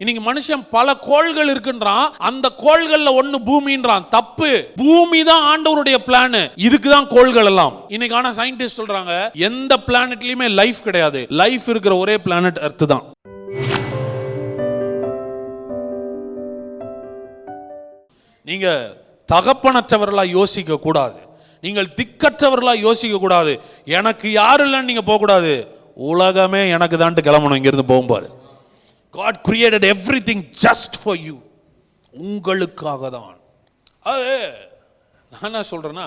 இன்னைக்கு மனுஷன் பல கோள்கள் இருக்குன்றான். அந்த கோள்கள்ல ஒண்ணு பூமின்றான். தப்பு. பூமி தான் ஆண்டவருடைய பிளான் இதுக்கு தான் கோள்கள் எல்லாம். இன்னைக்கு ஆனா சயின்டிஸ்ட் சொல்றாங்க எந்த பிளானட்லயுமே லைஃப் கிடையாது. லைஃப் இருக்கிற ஒரே பிளானட் அர்த்து தான். நீங்க தகப்பனற்றவர்களா யோசிக்க கூடாது. நீங்கள் திக்கற்றவர்களா யோசிக்க கூடாது. எனக்கு யாரும் இல்லைன்னு நீங்க போக கூடாது உலகமே எனக்கு தான்ட்டு கிளம்பணும் இங்கிருந்து போகும்போது. God created everything just for you உங்களுக்காக தான் அது நான் என்ன சொல்கிறேன்னா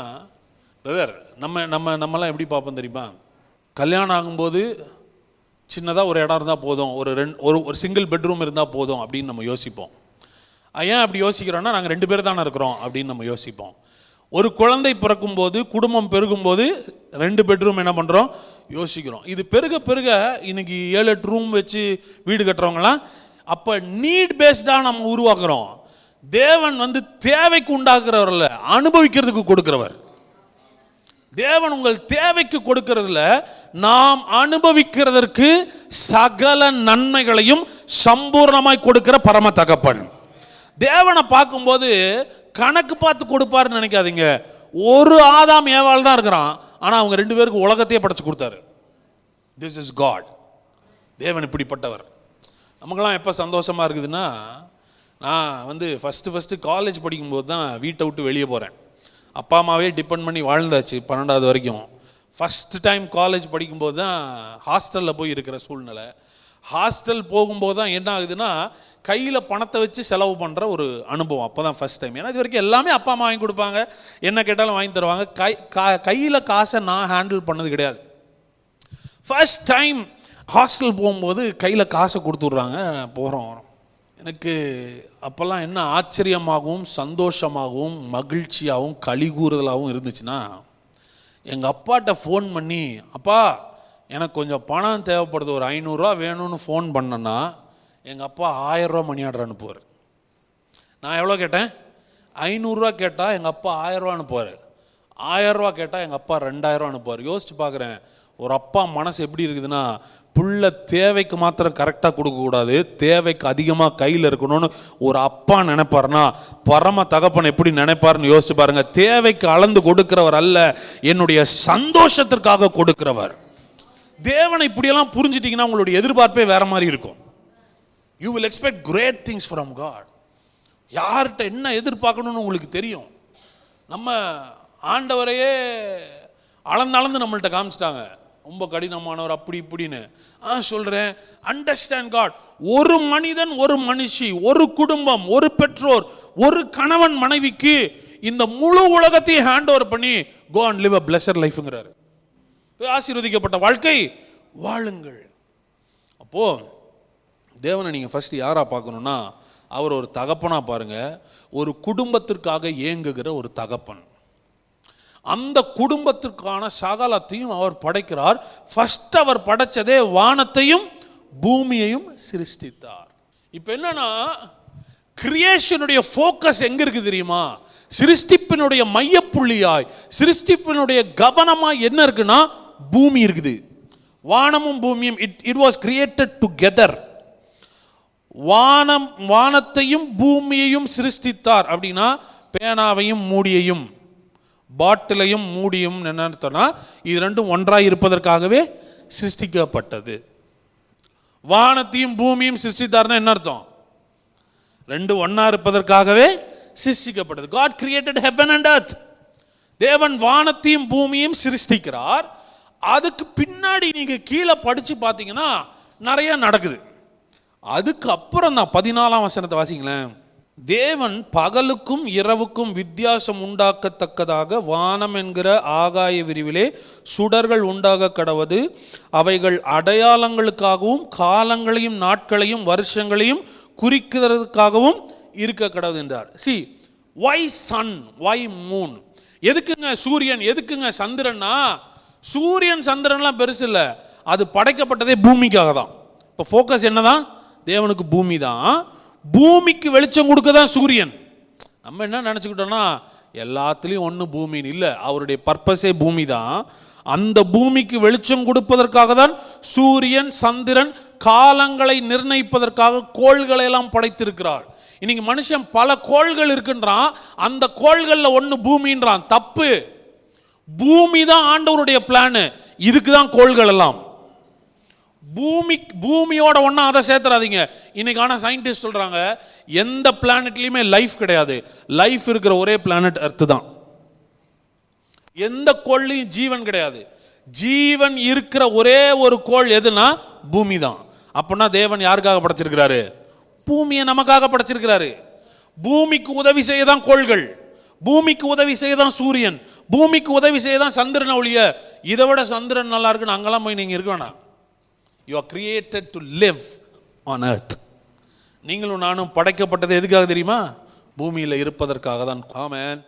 பிரதர் நம்ம நம்ம நம்மலாம் எப்படி பார்ப்போம் தெரியுமா? கல்யாணம் ஆகும்போது சின்னதாக ஒரு இடம் இருந்தால் போதும். ஒரு ரெண்டு ஒரு ஒரு சிங்கிள் பெட்ரூம் இருந்தால் போதும் அப்படின்னு நம்ம யோசிப்போம். ஏன் அப்படி யோசிக்கிறோன்னா நாங்கள் ரெண்டு பேர் தானே இருக்கிறோம் அப்படின்னு நம்ம யோசிப்போம். ஒரு குழந்தை பிறக்கும்போது குடும்பம் பெருகும்போது ரெண்டு பெட்ரூம் என்ன பண்ணுறோம் யோசிக்கிறோம். இது பெருக பெருக இன்னைக்கு ஏழு எட்டு ரூம் வச்சு வீடு கட்டுறவங்களாம் அப்போ நீட் பேஸ்டாக நம்ம உருவாக்குறோம். தேவன் வந்து தேவைக்கு உண்டாக்குறவர் அனுபவிக்கிறதுக்கு கொடுக்கிறவர். தேவன் உங்கள் தேவைக்கு கொடுக்கிறதுல நாம் அனுபவிக்கிறதற்கு சகல நன்மைகளையும் சம்பூர்ணமாய் கொடுக்கிற பரம தகப்பன். தேவனை பார்க்கும்போது கணக்கு பார்த்து கொடுப்பாருன்னு நினைக்காதீங்க. ஒரு ஆதாம் ஏவாள் தான் இருக்கிறான். ஆனால் அவங்க ரெண்டு பேருக்கு உலகத்தையே படைச்சு கொடுத்தாரு. திஸ் இஸ் காட் தேவன் இப்படிப்பட்டவர். நமக்கெல்லாம் எப்போ சந்தோஷமாக இருக்குதுன்னா நான் வந்து ஃபஸ்ட்டு ஃபஸ்ட்டு காலேஜ் படிக்கும்போது தான் வீட்டை விட்டு வெளியே போகிறேன் அப்பா அம்மாவே டிபெண்ட் பண்ணி வாழ்ந்தாச்சு பன்னெண்டாவது வரைக்கும். ஃபஸ்ட் டைம் காலேஜ் படிக்கும்போது தான் ஹாஸ்டலில் போய் இருக்கிற சூழ்நிலை. ஹாஸ்டல் போகும்போது தான் என்ன ஆகுதுன்னா கையில் பணத்தை வச்சு செலவு பண்ணுற ஒரு அனுபவம். அப்போ தான் ஃபஸ்ட் டைம் ஏன்னா இது வரைக்கும் எல்லாமே அப்பா அம்மா வாங்கி கொடுப்பாங்க. என்ன கேட்டாலும் வாங்கி தருவாங்க. கை கா கையில் காசை நான் ஹேண்டில் பண்ணது கிடையாது. ஃபஸ்ட் டைம் ஹாஸ்டல் போகும்போது கையில் காசை கொடுத்துட்றாங்க. போகிறோம் வரோம். எனக்கு அப்போல்லாம் என்ன ஆச்சரியமாகவும் சந்தோஷமாகவும் மகிழ்ச்சியாகவும் கலிகூறுதலாகவும் இருந்துச்சுன்னா எங்கள் அப்பாட்ட ஃபோன் பண்ணி அப்பா எனக்கு கொஞ்சம் பணம் தேவைப்படுது ஒரு ஐநூறுரூவா வேணும்னு ஃபோன் பண்ணேன்னா எங்கள் அப்பா ஆயிரரூவா மணி ஆர்டர் அனுப்புவார். நான் எவ்வளோ கேட்டேன்? ஐநூறுரூவா கேட்டால் எங்கள் அப்பா ஆயிரரூவா அனுப்புவார். ஆயிரரூவா கேட்டால் எங்கள் அப்பா ரெண்டாயிரரூவா அனுப்புவார். யோசிச்சு பார்க்குறேன் ஒரு அப்பா மனசு எப்படி இருக்குதுன்னா புள்ள தேவைக்கு மாத்திரம் கரெக்டாக கொடுக்கக்கூடாது தேவைக்கு அதிகமாக கையில் இருக்கணும்னு ஒரு அப்பா நினைப்பாருன்னா பரம தகப்பன் எப்படி நினைப்பாருன்னு யோசிச்சு பாருங்கள் தேவைக்கு அளந்து கொடுக்கிறவர் அல்ல என்னுடைய சந்தோஷத்திற்காக கொடுக்கிறவர். தேவனை இப்படியெல்லாம் புரிஞ்சிட்டிங்கன்னா உங்களுடைய எதிர்பார்ப்பே வேற மாதிரி இருக்கும். You will expect great things from God யார்கிட்ட என்ன எதிர்பார்க்கணும்னு உங்களுக்கு தெரியும். நம்ம ஆண்டவரையே அளந்து அளந்து நம்மள்ட்ட காமிச்சிட்டாங்க. ரொம்ப கடினமானவர் அப்படி இப்படின்னு. ஆ சொல்கிறேன் அண்டர்ஸ்டாண்ட் காட் ஒரு மனிதன் ஒரு மனுஷி ஒரு குடும்பம் ஒரு பெற்றோர் ஒரு கணவன் மனைவிக்கு இந்த முழு உலகத்தையும் ஹேண்ட் ஓவர் பண்ணி go and live a pleasure லைஃப்ங்கிறாரு ஆசீர்வதிக்கப்பட்ட வாழ்க்கை வாழுங்கள். அப்போது தேவனை நீங்கள் ஃபஸ்ட்டு யாராக பார்க்கணுன்னா அவர் ஒரு தகப்பனாக பாருங்கள் ஒரு குடும்பத்திற்காக ஏங்குகிற ஒரு தகப்பன். அந்த குடும்பத்திற்கான சகலத்தையும் அவர் படைக்கிறார். ஃபஸ்ட் அவர் படைச்சதே வானத்தையும் பூமியையும் சிருஷ்டித்தார். இப்போ என்னன்னா கிரியேஷனுடைய ஃபோக்கஸ் எங்கே இருக்குது தெரியுமா? சிருஷ்டிப்பினுடைய மையப்புள்ளியாய் சிருஷ்டிப்பினுடைய கவனமாக என்ன இருக்குன்னா பூமி இருக்குது. வானமும் பூமியும் it it was created together வானம் வானத்தையும் பூமியையும் சிருஷ்டித்தார். அப்படின்னா பேனாவையும் மூடியையும் பாட்டிலையும் மூடியும் என்ன அர்த்தம்னா இது ரெண்டும் ஒன்றாக இருப்பதற்காகவே சிருஷ்டிக்கப்பட்டது. வானத்தையும் பூமியும் சிருஷ்டித்தார்னா என்ன அர்த்தம்? ரெண்டு ஒன்றா இருப்பதற்காகவே சிருஷ்டிக்கப்பட்டது. God created heaven and earth தேவன் வானத்தையும் பூமியும் சிருஷ்டிக்கிறார். அதுக்கு பின்னாடி நீங்கள் கீழே படித்து பார்த்தீங்கன்னா நிறையா நடக்குது. அதுக்கப்புறம் தான் பதினாலாம் வசனத்தை வாசிங்களேன். தேவன் பகலுக்கும் இரவுக்கும் வித்தியாசம் உண்டாக்கத்தக்கதாக வானம் என்கிற ஆகாய விரிவிலே சுடர்கள் உண்டாக கடவது. அவைகள் அடையாளங்களுக்காகவும் காலங்களையும் நாட்களையும் வருஷங்களையும் குறிக்கிறதுக்காகவும் இருக்க கடவுது என்றார். See why sun why moon எதுக்குங்க சூரியன்? எதுக்குங்க சந்திரன்னா சூரியன் சந்திரன்லாம் பெருசு இல்லை. அது படைக்கப்பட்டதே பூமிக்காக தான் இப்போ ஃபோக்கஸ் என்னதான்? தேவனுக்கு பூமி தான் பூமிக்கு வெளிச்சம் கொடுக்க தான் சூரியன். நம்ம என்ன நினச்சிக்கிட்டோன்னா எல்லாத்துலேயும் ஒன்று பூமின்னு இல்லை. அவருடைய பர்பஸே பூமி தான் அந்த பூமிக்கு வெளிச்சம் கொடுப்பதற்காக தான் சூரியன் சந்திரன் காலங்களை நிர்ணயிப்பதற்காக கோள்களை எல்லாம் படைத்திருக்கிறார் இன்னைக்கு மனுஷன் பல கோள்கள் இருக்குன்றான். அந்த கோள்களில் ஒன்று பூமின்றான். தப்பு. பூமி தான் ஆண்டவருடைய பிளானு இதுக்கு தான் கோள்கள் எல்லாம். பூமி பூமியோட ஒன்றா அதை சேர்த்துறாதீங்க. இன்னைக்கு ஆனால் சயின்டிஸ்ட் சொல்கிறாங்க எந்த பிளானட்லேயுமே லைஃப் கிடையாது. லைஃப் இருக்கிற ஒரே பிளானட் அர்த்து தான். எந்த கோள்லையும் ஜீவன் கிடையாது. ஜீவன் இருக்கிற ஒரே ஒரு கோள் எதுனா பூமி தான் அப்படின்னா தேவன் யாருக்காக படைச்சிருக்கிறாரு? பூமியை நமக்காக படைச்சிருக்கிறாரு. பூமிக்கு உதவி செய்ய தான் கோள்கள். பூமிக்கு உதவி செய்தான் சூரியன் பூமிக்கு உதவி செய்தான் சந்திரன் ஒழிய இதை விட சந்திரன் நல்லா இருக்குன்னு அங்கெல்லாம் போய் நீங்கள் இருக்க வேணாம். You are created to live on earth நீங்களும் நானும் படைக்கப்பட்டது எதுக்காக தெரியுமா? பூமியில் இருப்பதற்காக தான் காமேன்